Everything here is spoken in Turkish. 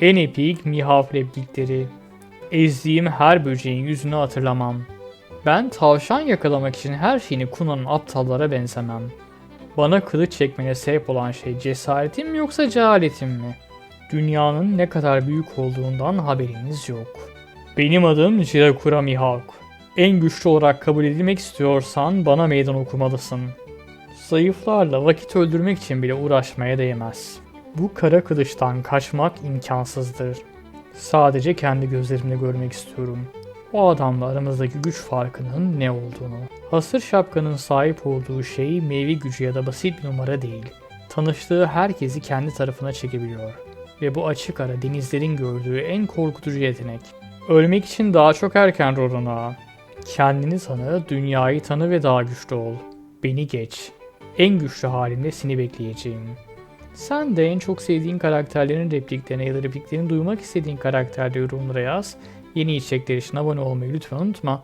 En epik mihav replikleri. Ezdiğim her böceğin yüzünü hatırlamam. Ben tavşan yakalamak için her şeyini kullanan aptallara benzemem. Bana kılıç çekmene sebep olan şey cesaretim yoksa cehaletim mi? Dünyanın ne kadar büyük olduğundan haberiniz yok. Benim adım Jirakura Mihawk. En güçlü olarak kabul edilmek istiyorsan bana meydan okumalısın. Zayıflarla vakit öldürmek için bile uğraşmaya değmez. Bu kara kılıçtan kaçmak imkansızdır. Sadece kendi gözlerimle görmek istiyorum. O adamla aramızdaki güç farkının ne olduğunu. Hasır şapkanın sahip olduğu şey meyve gücü ya da basit bir numara değil. Tanıştığı herkesi kendi tarafına çekebiliyor. Ve bu açık ara denizlerin gördüğü en korkutucu yetenek. Ölmek için daha çok erken Rorana. Kendini tanı, dünyayı tanı ve daha güçlü ol. Beni geç. En güçlü halimle seni bekleyeceğim. Sen de en çok sevdiğin karakterlerin repliklerini ya da repliklerini duymak istediğin karakterleri yorumlara yaz. Yeni içerikler için abone olmayı lütfen unutma.